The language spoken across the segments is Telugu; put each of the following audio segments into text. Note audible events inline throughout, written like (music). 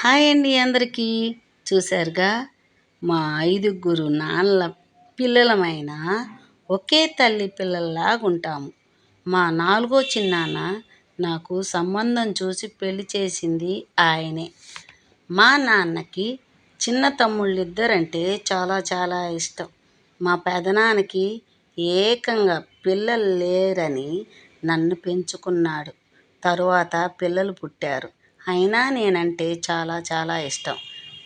హాయ్ అండి అందరికీ. చూశారుగా మా ఐదుగురు నాన్నల పిల్లలమైన ఒకే తల్లి పిల్లల్లాగా ఉంటాము మా నాలుగో చిన్నాన్న నాకు సంబంధం చూసి పెళ్ళి చేసింది ఆయనే. మా నాన్నకి చిన్న తమ్ముళ్ళు ఇద్దరంటే చాలా చాలా ఇష్టం. మా పెదనాన్నకి ఏకంగా పిల్లలు లేరని నన్ను పెంచుకున్నాడు. తరువాత పిల్లలు పుట్టారు. అయినా నేనంటే చాలా చాలా ఇష్టం.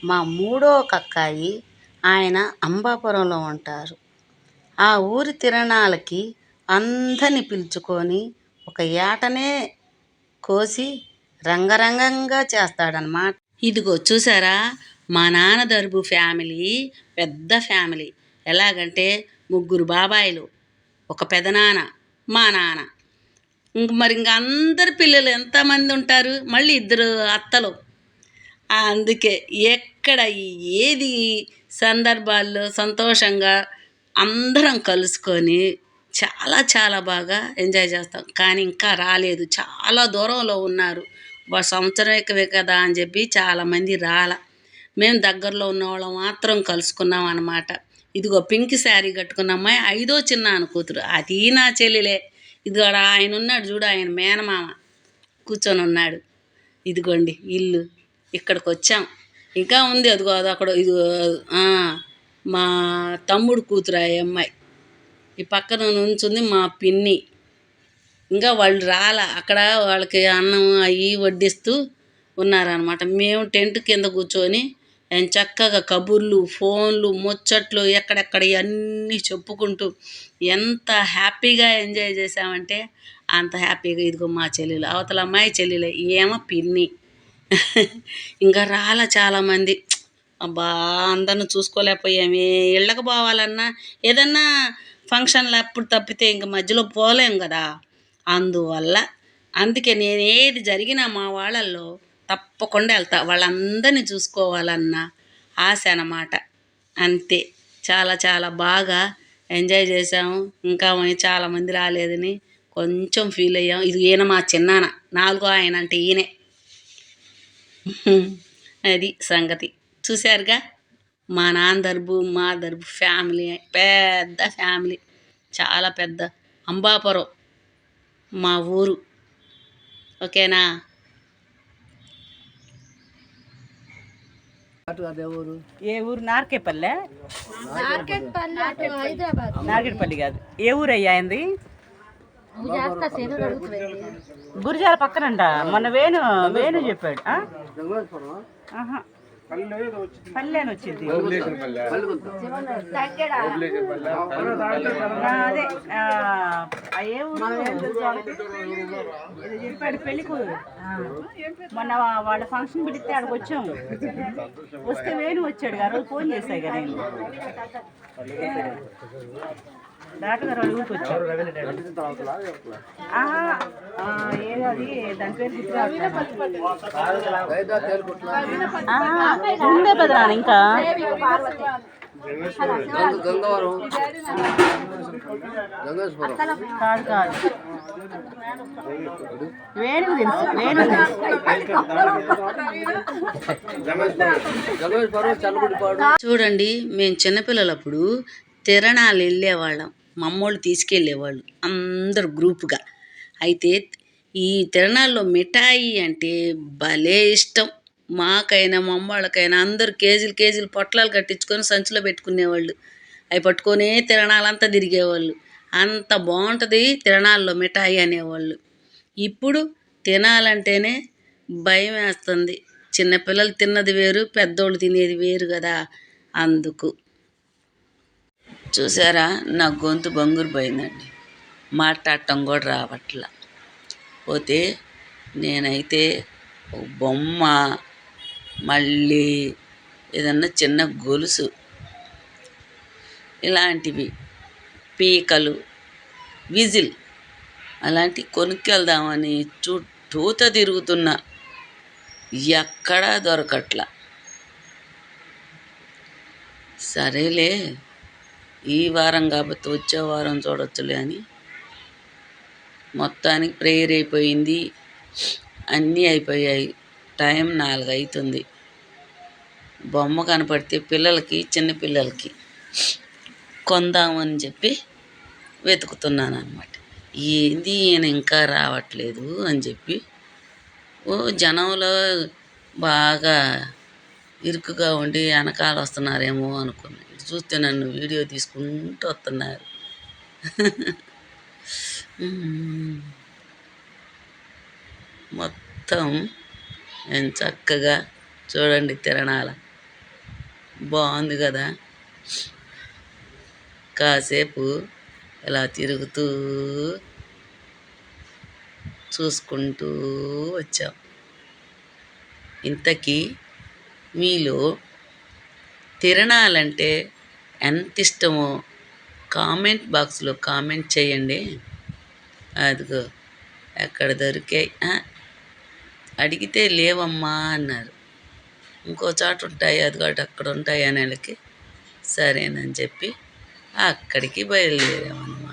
మా మూడో కక్కాయి ఆయన అంబాపురంలో ఉంటారు. ఆ ఊరి తిరణాలకి అందరిని పిలుచుకొని ఒక ఏటనే కోసి రంగరంగంగా చేస్తాడనమాట ఇదిగో చూసారా? మా నాన్న ఫ్యామిలీ పెద్ద ఫ్యామిలీ. ఎలాగంటే ముగ్గురు బాబాయిలు ఒక పెదనాన్న మా నాన్న. ఇంక మరి ఇంక అందరి పిల్లలు ఎంతమంది ఉంటారు? మళ్ళీ ఇద్దరు అత్తలు. అందుకే ఎక్కడ ఏది సందర్భాల్లో సంతోషంగా అందరం కలుసుకొని చాలా చాలా బాగా ఎంజాయ్ చేస్తాం. కానీ ఇంకా రాలేదు. చాలా దూరంలో ఉన్నారు. సంవత్సరం ఎక్కువే కదా అని చెప్పి చాలామంది రాల. మేము దగ్గరలో ఉన్న వాళ్ళం మాత్రం కలుసుకున్నాం అనమాట ఇదిగో పింక్ శారీ కట్టుకున్న అమ్మాయి ఐదో చిన్న కూతురు. అది నా చెల్లెలే. ఇదిగోడ ఆయన ఉన్నాడు చూడు ఆయన మేనమామ. కూర్చొని ఉన్నాడు. ఇదిగోండి ఇల్లు. ఇక్కడికి వచ్చాం ఇంకా ఉంది అదిగో అది అక్కడ ఇది మా తమ్ముడు కూతురు ఆ అమ్మాయి. ఈ పక్కన నుంచుంది మా పిన్ని. ఇంకా వాళ్ళు రాలే. అక్కడ వాళ్ళకి అన్నం అవి వడ్డిస్తూ ఉన్నారనమాట మేము టెంట్ కింద కూర్చొని చక్కగా కబుర్లు ఫోన్లు ముచ్చట్లు ఎక్కడెక్కడ అన్నీ చెప్పుకుంటూ ఎంత హ్యాపీగా ఎంజాయ్ చేసామంటే అంత హ్యాపీగా ఇదిగో మా చెల్లెలు అవతల అమ్మాయి చెల్లెలు ఏమో పిన్ని. ఇంకా రాల చాలామంది. అబ్బా అందరిని చూసుకోలేకపోయామే. ఇళ్ళకి పోవాలన్నా ఏదన్నా ఫంక్షన్లు అప్పుడు తప్పితే ఇంక మధ్యలో పోలేం కదా. అందువల్ల అందుకే నేను ఏది జరిగినా మా వాళ్ళల్లో తప్పకుండా వెళ్తా. వాళ్ళందరినీ చూసుకోవాలన్న ఆశ అన్నమాట. అంతే. చాలా చాలా బాగా ఎంజాయ్ చేసాము ఇంకా చాలామంది రాలేదని కొంచెం ఫీల్ అయ్యాం ఇది ఈయన మా చిన్నాన నాలుగో ఆయన అంటే ఈయనే. అది సంగతి. చూశారుగా? మా నాన్న దర్బు మా దర్బు ఫ్యామిలీ. పెద్ద ఫ్యామిలీ. చాలా పెద్ద అంబాపురం మా ఊరు. ఓకేనా? ఏ ఊరు? నార్కేపల్లె? నార్కెట్పల్లి కాదు. ఏ ఊరు అయ్యా అయింది గురిజాల పక్కనంట. మొన్న వేణు వేణు చెప్పాడు. ఆహా. పల్లె అని వచ్చింది. అదే ఏ ఊరు పెళ్ళి కూతురు మొన్న వాళ్ళ ఫంక్షన్ పిలిస్తే ఆడికి వచ్చాము. వస్తే వేణు వచ్చాడు ఆ రోజు ఫోన్ చేశాయి కదా. నేను డాక్టర్ వచ్చారు. ఏదో అది? దాని పేరు ఇంకా? గంగవరం. గంగేశ్వరం. కాదు కాదు. వేణుకు తెలుసు వేణుకు తెలుసు. గంగేశ్వరం చల్లబడిపాడు చూడండి మేము చిన్నపిల్లలప్పుడు తిరణాలు వెళ్ళేవాళ్ళం. మమ్మోళ్ళు తీసుకెళ్ళేవాళ్ళు అందరు గ్రూపుగా. అయితే ఈ తిరణాల్లో మిఠాయి అంటే భలే ఇష్టం. మాకైనా మా అమ్మోళ్ళకైనా అందరు కేజీలు కేజీలు పొట్లాలు కట్టించుకొని సంచిలో పెట్టుకునేవాళ్ళు. అవి పట్టుకొనే తిరణాలంతా తిరిగేవాళ్ళు. అంత బాగుంటుంది తిరణాల్లో మిఠాయి అనేవాళ్ళు. ఇప్పుడు తినాలంటేనే భయం వేస్తుంది. చిన్నపిల్లలు తిన్నది వేరు పెద్దోళ్ళు తినేది వేరు కదా అందుకు. చూసారా? నా గొంతు బంగురు పోయిందండి. మాట్లాడటం కూడా రావట్లా. పోతే నేనైతే బొమ్మ మళ్ళీ ఏదన్నా చిన్న గొలుసు ఇలాంటివి పీకలు విజిల్ అలాంటి కొనుక్కెళ్దామని చుట్టూత తిరుగుతున్నా ఎక్కడా దొరకట్లా. సరేలే. ఈ వారం కాబట్టి వచ్చే వారం చూడొచ్చులే అని. మొత్తానికి ప్రేయర్ అయిపోయింది. అన్నీ అయిపోయాయి. టైం నాలుగు అవుతుంది బొమ్మ కనపడితే పిల్లలకి చిన్నపిల్లలకి కొందామని చెప్పి వెతుకుతున్నాను అనమాట ఏంది ఈయన ఇంకా రావట్లేదు అని చెప్పి ఓ జనంలో బాగా ఇరుకుగా ఉండి వెనకాల వస్తున్నారేమో అనుకున్నాను ఇటు చూస్తే నన్ను వీడియో తీసుకుంటూ వస్తున్నారు. (laughs) మొత్తం నేను చక్కగా చూడండి తిరణాల. బాగుంది కదా? కాసేపు ఇలా తిరుగుతూ చూసుకుంటూ వచ్చాం. ఇంతకీ మీలో తిరణాలంటే ఎంత ఇష్టమో కామెంట్ బాక్స్లో కామెంట్ చేయండి. అదిగో ఎక్కడ దొరికాయి? అడిగితే లేవమ్మా అన్నారు. ఇంకో చోట ఉంటాయి అదిగోటి అక్కడ ఉంటాయి అనేళ్ళకి సరేనని చెప్పి అక్కడికి బయలుదేరామన్నమాట.